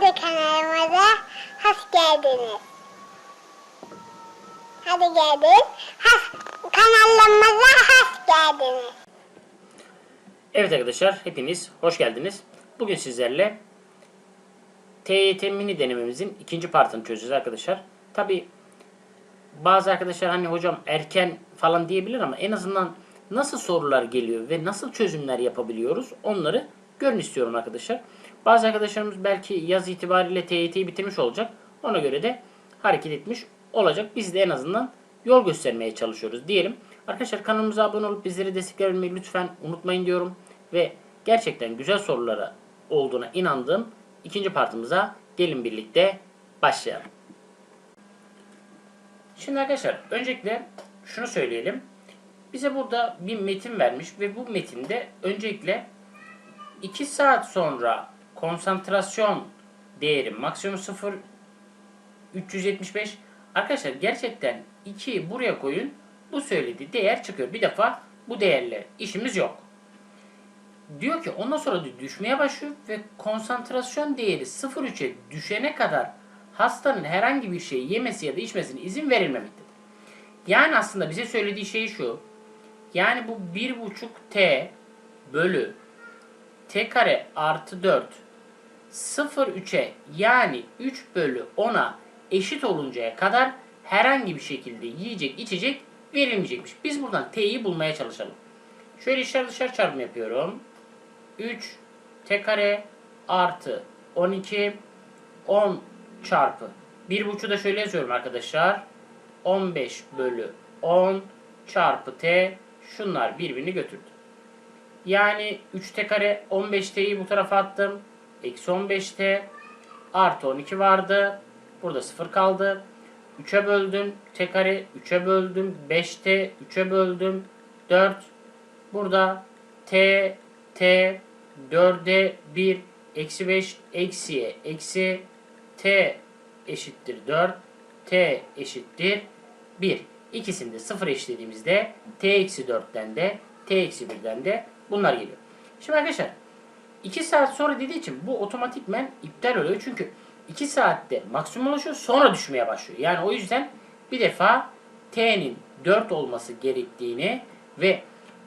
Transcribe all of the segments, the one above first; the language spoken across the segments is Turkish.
Hadi kanalımıza hoş geldiniz. Hadi geldin. Has, kanalımıza hoş geldiniz. Evet arkadaşlar hepiniz hoş geldiniz. Bugün sizlerle TYT mini denememizin ikinci partını çözeceğiz arkadaşlar. Tabi bazı arkadaşlar hani hocam erken falan diyebilir ama en azından nasıl sorular geliyor ve nasıl çözümler yapabiliyoruz onları görün istiyorum arkadaşlar. Bazı arkadaşlarımız belki yaz itibariyle TYT'yi bitirmiş olacak. Ona göre de hareket etmiş olacak. Biz de en azından yol göstermeye çalışıyoruz diyelim. Arkadaşlar kanalımıza abone olup bizleri desteklemeyi lütfen unutmayın diyorum. Ve gerçekten güzel sorulara olduğuna inandığım ikinci partımıza gelin birlikte başlayalım. Şimdi arkadaşlar öncelikle şunu söyleyelim. Bize burada bir metin vermiş ve bu metinde öncelikle 2 saat sonra konsantrasyon değeri maksimum 0 375 arkadaşlar gerçekten 2'yi buraya koyun bu söylediği değer çıkıyor. Bir defa bu değerle işimiz yok. Diyor ki ondan sonra düşmeye başlıyor ve konsantrasyon değeri 0.3'e düşene kadar hastanın herhangi bir şey yemesi ya da içmesine izin verilmemektedir. Yani aslında bize söylediği şey şu. Yani bu 1.5 t bölü t kare artı 4 0.3'e yani 3 bölü 10'a eşit oluncaya kadar herhangi bir şekilde yiyecek içecek verilmeyecekmiş. Biz buradan t'yi bulmaya çalışalım. Şöyle içler dışarı çarpımı yapıyorum. 3 t kare artı 12 10 çarpı 1.5'u da şöyle yazıyorum arkadaşlar. 15 bölü 10 çarpı t şunlar birbirini götürdü. Yani 3t kare 15t'yi bu tarafa attım. Eksi 15t artı 12 vardı. Burada 0 kaldı. 3'e böldüm. T kare 3'e böldüm. 5t 3'e böldüm. 4. Burada t t 4'e 1 eksi 5 eksiye eksi t eşittir 4 t eşittir 1. İkisini de 0 eşitlediğimizde t eksi 4'ten de t eksi 1'den de bunlar geliyor. Şimdi arkadaşlar 2 saat sonra dediği için bu otomatikmen iptal oluyor. Çünkü 2 saatte maksimum ulaşıyor sonra düşmeye başlıyor. Yani o yüzden bir defa t'nin 4 olması gerektiğini ve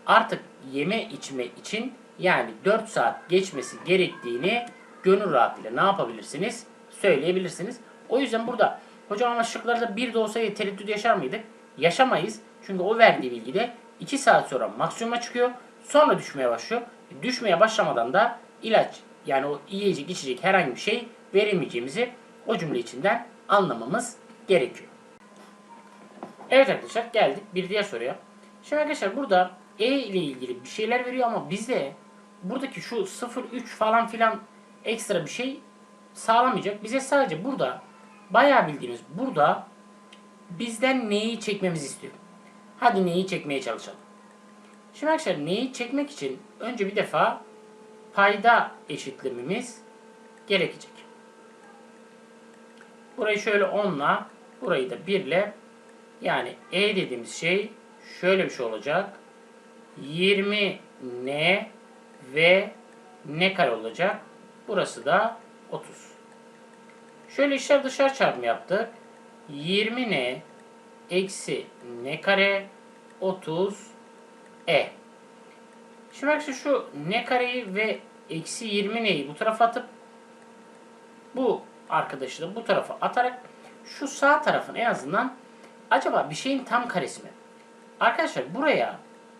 artık yeme içme için yani 4 saat geçmesi gerektiğini gönül rahatlığıyla ne yapabilirsiniz? Söyleyebilirsiniz. O yüzden burada hocam ama şıklarda bir de olsa tereddüt yaşar mıydık? Yaşamayız. Çünkü o verdiği bilgide 2 saat sonra maksimuma çıkıyor. Sonra düşmeye başlıyor. Düşmeye başlamadan da ilaç yani o yiyecek içecek herhangi bir şey verilmeyeceğimizi o cümle içinden anlamamız gerekiyor. Evet arkadaşlar geldik bir diğer soruya. Şimdi arkadaşlar burada E ile ilgili bir şeyler veriyor ama bize buradaki şu 0,3 falan filan ekstra bir şey sağlamayacak. Bize sadece burada bayağı bildiğiniz burada bizden neyi çekmemizi istiyor. Hadi neyi çekmeye çalışalım. Şimdi arkadaşlar neyi çekmek için önce bir defa payda eşitlememiz gerekecek. Burayı şöyle 10 ile burayı da 1 ile yani E dediğimiz şey şöyle bir şey olacak. 20 n ve n kare olacak. Burası da 30. Şöyle işler dışarı çarpımı yaptık. 20 n eksi n kare 30 e. Şimdi arkadaşlar şu n kareyi ve eksi 20 n'yi bu tarafa atıp bu arkadaşı da bu tarafa atarak şu sağ tarafın en azından acaba bir şeyin tam karesi mi? Arkadaşlar buraya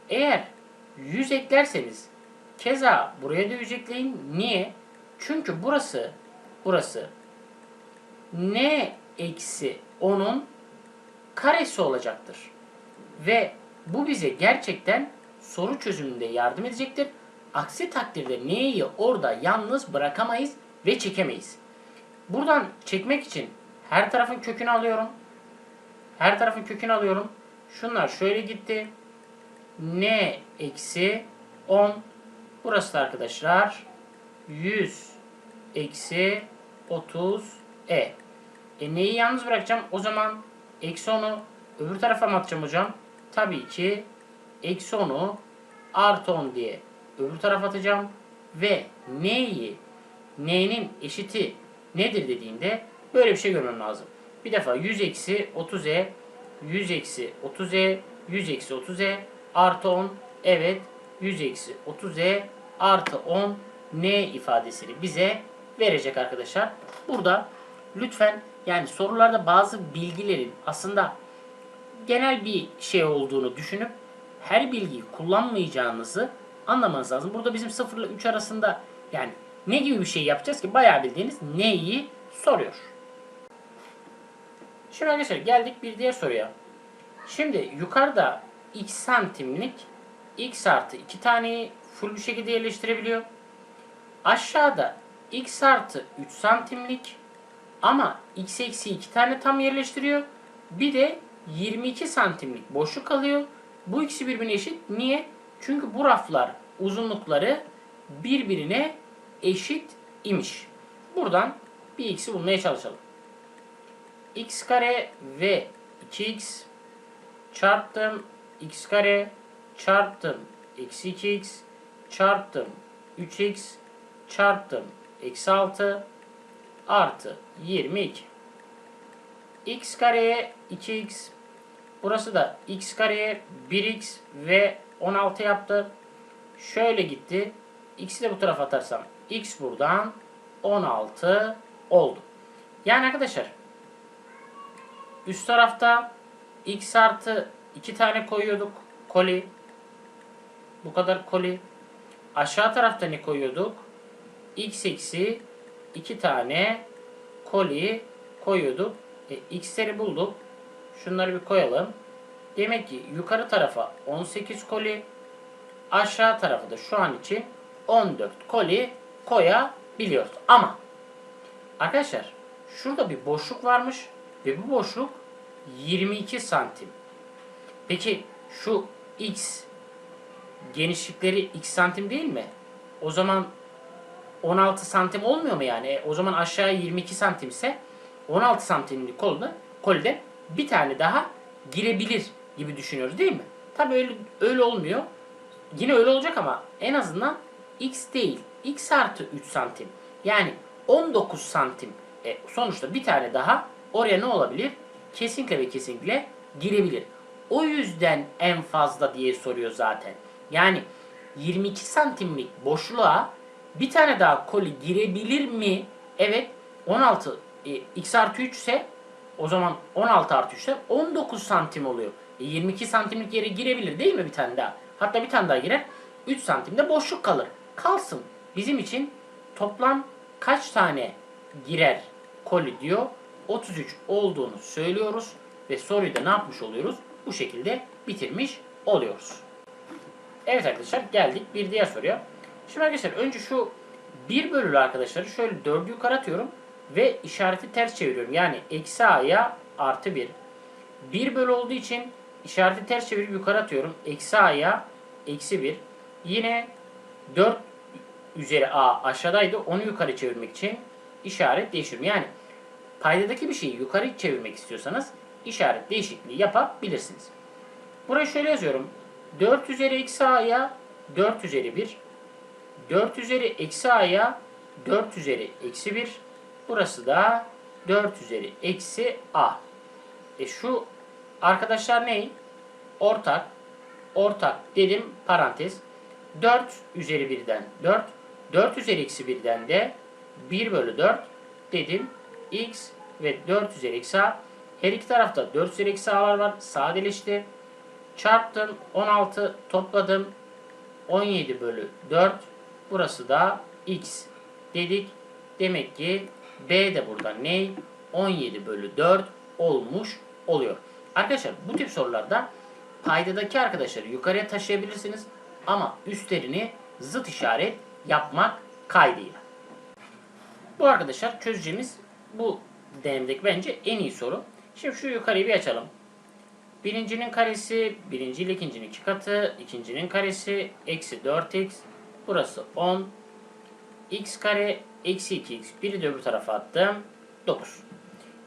eğer 100 eklerseniz keza buraya da 100 ekleyin. Niye? Çünkü burası burası n eksi 10'un karesi olacaktır. Ve bu bize gerçekten soru çözümünde yardım edecektir. Aksi takdirde neyi orada yalnız bırakamayız ve çekemeyiz. Buradan çekmek için her tarafın kökünü alıyorum. Her tarafın kökünü alıyorum. Şunlar şöyle gitti. N eksi 10. Burası da arkadaşlar 100 eksi 30 E. E neyi yalnız bırakacağım? O zaman eksi 10'u öbür tarafa mı atacağım hocam? Tabii ki eksi 10'u artı 10 diye öbür tarafa atacağım. Ve n'yi n'nin eşiti nedir dediğinde böyle bir şey görmem lazım. Bir defa 100 eksi 30e 100 eksi 30e 100 eksi 30e artı 10 evet 100 eksi 30e artı 10 n ifadesini bize verecek arkadaşlar. Burada lütfen yani sorularda bazı bilgilerin aslında genel bir şey olduğunu düşünüp her bilgiyi kullanmayacağınızı anlamanız lazım. Burada bizim 0 ile 3 arasında yani ne gibi bir şey yapacağız ki bayağı bildiğiniz neyi soruyor. Şimdi arkadaşlar geldik bir diğer soruya. Şimdi yukarıda x santimlik x artı 2 taneyi full bir şekilde yerleştirebiliyor. Aşağıda x artı 3 santimlik ama x eksi 2 tane tam yerleştiriyor. Bir de 22 santimlik boşluk kalıyor. Bu ikisi birbirine eşit. Niye? Çünkü bu raflar uzunlukları birbirine eşit imiş. Buradan bir x'i bulmaya çalışalım. x kare ve 2x çarptım x kare çarptım eksi 2x çarptım 3x çarptım eksi 6 artı 22 x kareye 2x burası da x kareye 1x ve 16 yaptı. Şöyle gitti. x'i de bu tarafa atarsam x buradan 16 oldu. Yani arkadaşlar üst tarafta x artı 2 tane koyuyorduk. Koli. Bu kadar koli. Aşağı tarafta ne koyuyorduk? x eksi 2 tane koli koyuyorduk. E, x'leri bulduk. Şunları bir koyalım. Demek ki yukarı tarafa 18 koli, aşağı tarafa da şu an için 14 koli koyabiliyoruz. Ama arkadaşlar şurada bir boşluk varmış ve bu boşluk 22 santim. Peki şu x genişlikleri x santim değil mi? O zaman 16 santim olmuyor mu yani? E, o zaman aşağıya 22 santim ise 16 santimlik kolda, kolde bir tane daha girebilir gibi düşünüyoruz değil mi? Tabii öyle, öyle olmuyor. Yine öyle olacak ama en azından x değil. x artı 3 santim. Yani 19 santim. E, sonuçta bir tane daha oraya ne olabilir? Kesinlikle ve kesinlikle girebilir. O yüzden en fazla diye soruyor zaten. Yani 22 santimlik boşluğa bir tane daha koli girebilir mi? Evet. 16 e, x artı 3 ise o zaman 16 artı 3 ise 19 santim oluyor. E, 22 santimlik yere girebilir değil mi bir tane daha? Hatta bir tane daha girer. 3 santimde boşluk kalır. Kalsın. Bizim için toplam kaç tane girer koli diyor. 33 olduğunu söylüyoruz ve soruyu da ne yapmış oluyoruz? Bu şekilde bitirmiş oluyoruz. Evet arkadaşlar geldik bir diğer soruya. Şimdi arkadaşlar önce şu 1 bölülü arkadaşları şöyle 4'ü yukarı atıyorum ve işareti ters çeviriyorum. Yani eksi a'ya artı 1. 1 bölü olduğu için işareti ters çevirip yukarı atıyorum. Eksi a'ya eksi 1. Yine 4 üzeri a aşağıdaydı. Onu yukarı çevirmek için işaret değiştiriyorum. Yani paydadaki bir şeyi yukarı çevirmek istiyorsanız işaret değişikliği yapabilirsiniz. Buraya şöyle yazıyorum. 4 üzeri eksi a'ya 4 üzeri 1. 4 üzeri eksi a'ya 4 üzeri eksi 1. Burası da 4 üzeri eksi a. E şu arkadaşlar ne? Ortak. Ortak dedim parantez. 4 üzeri 1'den 4. 4 üzeri eksi 1'den de 1 bölü 4 dedim. x ve 4 üzeri eksi a. Her iki tarafta 4 üzeri eksi a'lar var. Sadeleşti. Çarptım. 16 topladım. 17 bölü 4. Burası da x dedik. Demek ki b de burada ne? 17 bölü 4 olmuş oluyor. Arkadaşlar bu tip sorularda paydadaki arkadaşları yukarıya taşıyabilirsiniz. Ama üstlerini zıt işaret yapmak kaydıyla. Bu arkadaşlar çözeceğimiz bu denemdeki bence en iyi soru. Şimdi şu yukarıyı bir açalım. Birincinin karesi, birinci ile ikincinin iki katı, ikincinin karesi, eksi 4x, burası 10, x kare, eksi 2x, biri de öbür tarafa attım, 9.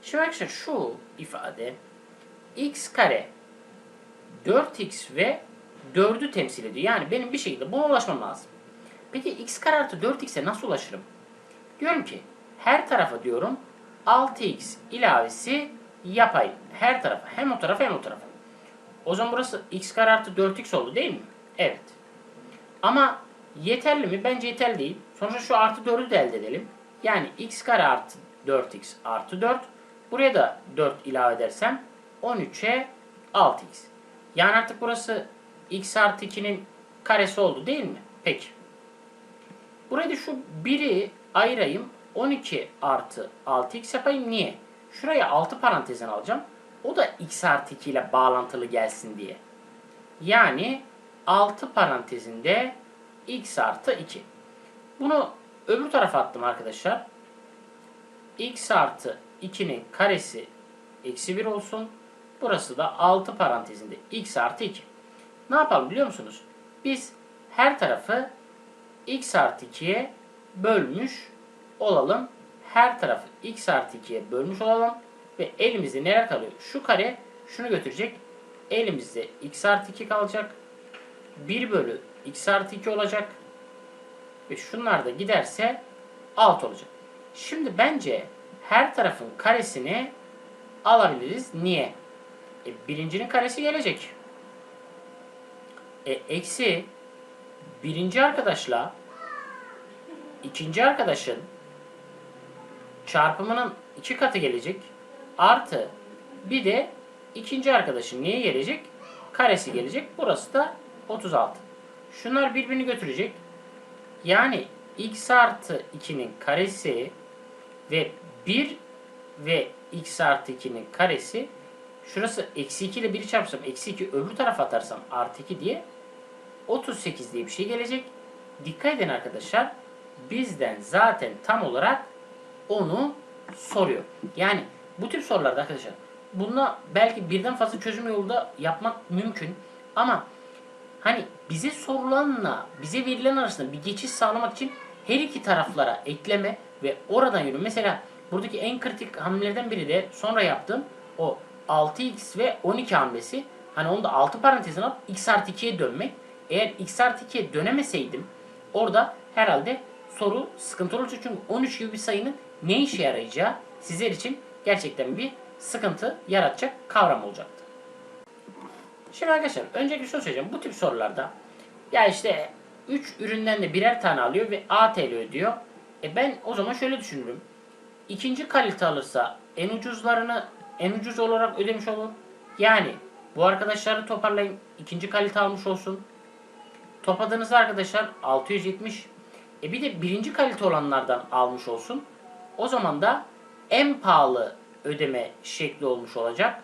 Şimdi arkadaşlar şu ifade, x kare, 4x ve 4'ü temsil ediyor. Yani benim bir şekilde buna ulaşmam lazım. Peki x kare artı 4x'e nasıl ulaşırım? Diyorum ki, her tarafa diyorum 6x ilavesi yapayım. Her tarafa. Hem o tarafa hem o tarafa. O zaman burası x kare artı 4x oldu değil mi? Evet. Ama yeterli mi? Bence yeterli değil. Sonuçta şu artı 4'ü de elde edelim. Yani x kare artı 4x artı 4. Buraya da 4 ilave edersem 13'e 6x. Yani artık burası x artı 2'nin karesi oldu değil mi? Peki. Buraya da şu 1'i ayırayım. 12 artı 6x yapayım. Niye? Şuraya 6 parantezin alacağım. O da x artı 2 ile bağlantılı gelsin diye. Yani 6 parantezinde x artı 2. Bunu öbür tarafa attım arkadaşlar. x artı 2'nin karesi eksi 1 olsun. Burası da 6 parantezinde x artı 2. Ne yapalım biliyor musunuz? Biz her tarafı x artı 2'ye bölmüş olalım. Her tarafı x artı 2'ye bölmüş olalım. Ve elimizde neler kalıyor? Şu kare şunu götürecek. Elimizde x artı 2 kalacak. 1 bölü x artı 2 olacak. Ve şunlar da giderse 6 olacak. Şimdi bence her tarafın karesini alabiliriz. Niye? E, birincinin karesi gelecek. E, eksi birinci arkadaşla ikinci arkadaşın çarpımının iki katı gelecek. Artı bir de ikinci arkadaşın niye gelecek? Karesi gelecek. Burası da 36. Şunlar birbirini götürecek. Yani x artı 2'nin karesi ve 1 ve x artı 2'nin karesi şurası eksi 2 ile 1'i çarpsam eksi 2 öbür tarafa atarsam artı 2 diye 38 diye bir şey gelecek. Dikkat edin arkadaşlar. Bizden zaten tam olarak onu soruyor. Yani bu tip sorularda arkadaşlar bununla belki birden fazla çözüm yolu da yapmak mümkün. Ama hani bize sorulanla bize verilen arasında bir geçiş sağlamak için her iki taraflara ekleme ve oradan yürü. Mesela buradaki en kritik hamlelerden biri de sonra yaptığım o 6x ve 12 hamlesi. Hani onu da 6 parantezine alıp x artı 2'ye dönmek. Eğer x artı 2'ye dönemeseydim orada herhalde soru sıkıntılı olacak. Çünkü 13 gibi bir sayının ne işe yarayacağı sizler için gerçekten bir sıkıntı yaratacak kavram olacaktı. Şimdi arkadaşlar öncelikle şunu söyleyeceğim. Bu tip sorularda ya işte 3 üründen de birer tane alıyor ve A TL ödüyor. E ben o zaman şöyle düşünürüm. İkinci kalite alırsa en ucuzlarını en ucuz olarak ödemiş olur. Yani bu arkadaşları toparlayın. ikinci kalite almış olsun. Topladığınızda arkadaşlar 670. E bir de birinci kalite olanlardan almış olsun. O zaman da en pahalı ödeme şekli olmuş olacak.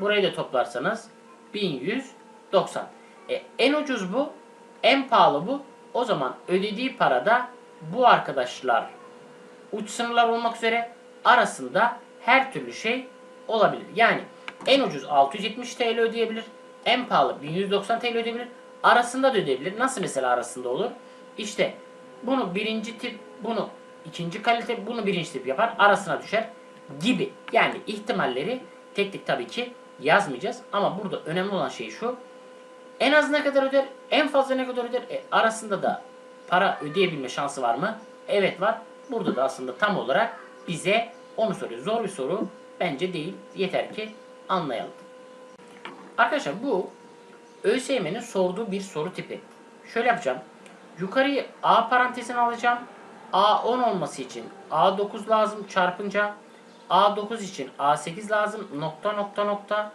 Burayı da toplarsanız 1190. E, en ucuz bu, en pahalı bu. O zaman ödediği parada bu arkadaşlar uç sınırlar olmak üzere arasında her türlü şey olabilir. Yani en ucuz 670 TL ödeyebilir. En pahalı 1190 TL ödeyebilir. Arasında da ödeyebilir. Nasıl mesela arasında olur? İşte bunu birinci tip, bunu ikinci kalite, bunu birinci tip yapar. Arasına düşer gibi. Yani ihtimalleri tek tek tabii ki yazmayacağız. Ama burada önemli olan şey şu. En az ne kadar öder? En fazla ne kadar öder? E, arasında da para ödeyebilme şansı var mı? Evet var. Burada da aslında tam olarak bize onu soruyor. Zor bir soru bence değil. Yeter ki anlayalım. Arkadaşlar bu ÖSYM'nin sorduğu bir soru tipi. Şöyle yapacağım. Yukarıyı A parantezine alacağım. A10 olması için A9 lazım çarpınca A9 için A8 lazım. Nokta nokta nokta.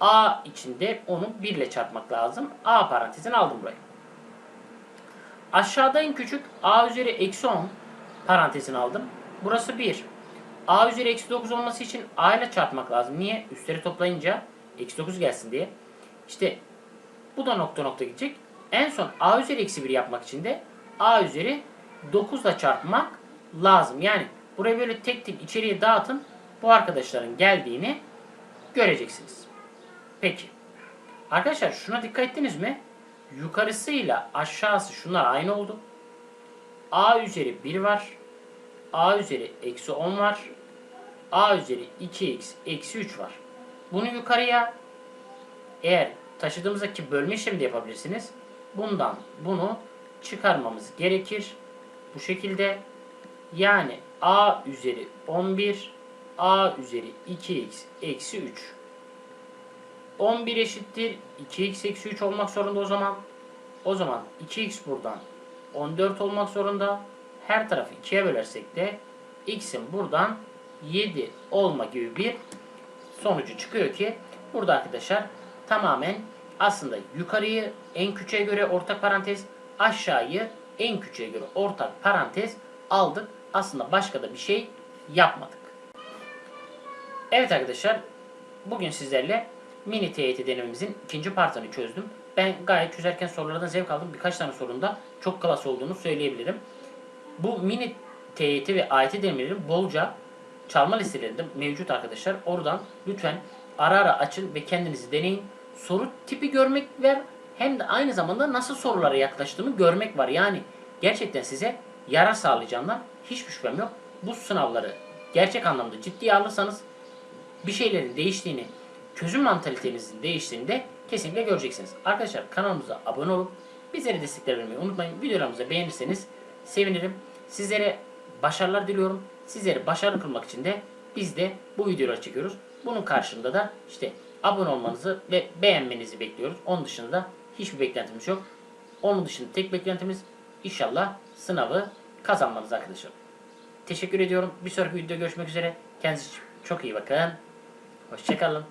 A içinde onu 1 ile çarpmak lazım. A parantezini aldım burayı. Aşağıda en küçük A üzeri eksi 10 parantezini aldım. Burası 1. A üzeri eksi 9 olması için A ile çarpmak lazım. Niye? Üstleri toplayınca eksi 9 gelsin diye. İşte bu da nokta nokta gidecek. En son A üzeri eksi 1 yapmak için de A üzeri 9 ile çarpmak lazım. Yani burayı böyle tek tek içeriye dağıtın. Bu arkadaşların geldiğini göreceksiniz. Peki. Arkadaşlar şuna dikkat ettiniz mi? Yukarısıyla aşağısı şunlar aynı oldu. A üzeri 1 var. A üzeri eksi 10 var. A üzeri 2x eksi 3 var. Bunu yukarıya eğer taşıdığımızdaki bölme işlemi de yapabilirsiniz. Bundan bunu çıkarmamız gerekir. Bu şekilde yani a üzeri 11 a üzeri 2x eksi 3. 11 eşittir 2x eksi 3 olmak zorunda o zaman. O zaman 2x buradan 14 olmak zorunda. Her tarafı 2'ye bölersek de x'in buradan 7 olma gibi bir sonucu çıkıyor ki burada arkadaşlar tamamen aslında yukarıyı en küçüğe göre ortak parantez aşağıyı en küçüğe göre ortak parantez aldık. Aslında başka da bir şey yapmadık. Evet arkadaşlar bugün sizlerle mini TYT denememizin ikinci partını çözdüm. Ben gayet çözerken sorulardan zevk aldım. Birkaç tane sorunda çok klas olduğunu söyleyebilirim. Bu mini TYT ve AYT denemelerin bolca çalma listelerinde mevcut arkadaşlar. Oradan lütfen ara ara açın ve kendinizi deneyin. Soru tipi görmek var hem de aynı zamanda nasıl sorulara yaklaştığımı görmek var. Yani gerçekten size yarar sağlayacağından hiçbir şüphem yok. Bu sınavları gerçek anlamda ciddiye alırsanız bir şeylerin değiştiğini, çözüm mantalitenizin değiştiğini de kesinlikle göreceksiniz. Arkadaşlar kanalımıza abone olup bizlere destekler vermeyi unutmayın. Videolarımızı beğenirseniz sevinirim. Sizlere başarılar diliyorum. Sizleri başarılı kılmak için de biz de bu videoları çekiyoruz. Bunun karşılığında da işte abone olmanızı ve beğenmenizi bekliyoruz. Onun dışında hiçbir beklentimiz yok. Onun dışında tek beklentimiz inşallah sınavı kazanmanız arkadaşlar. Teşekkür ediyorum. Bir sonraki videoda görüşmek üzere. Kendinize çok iyi bakın. Hoşçakalın.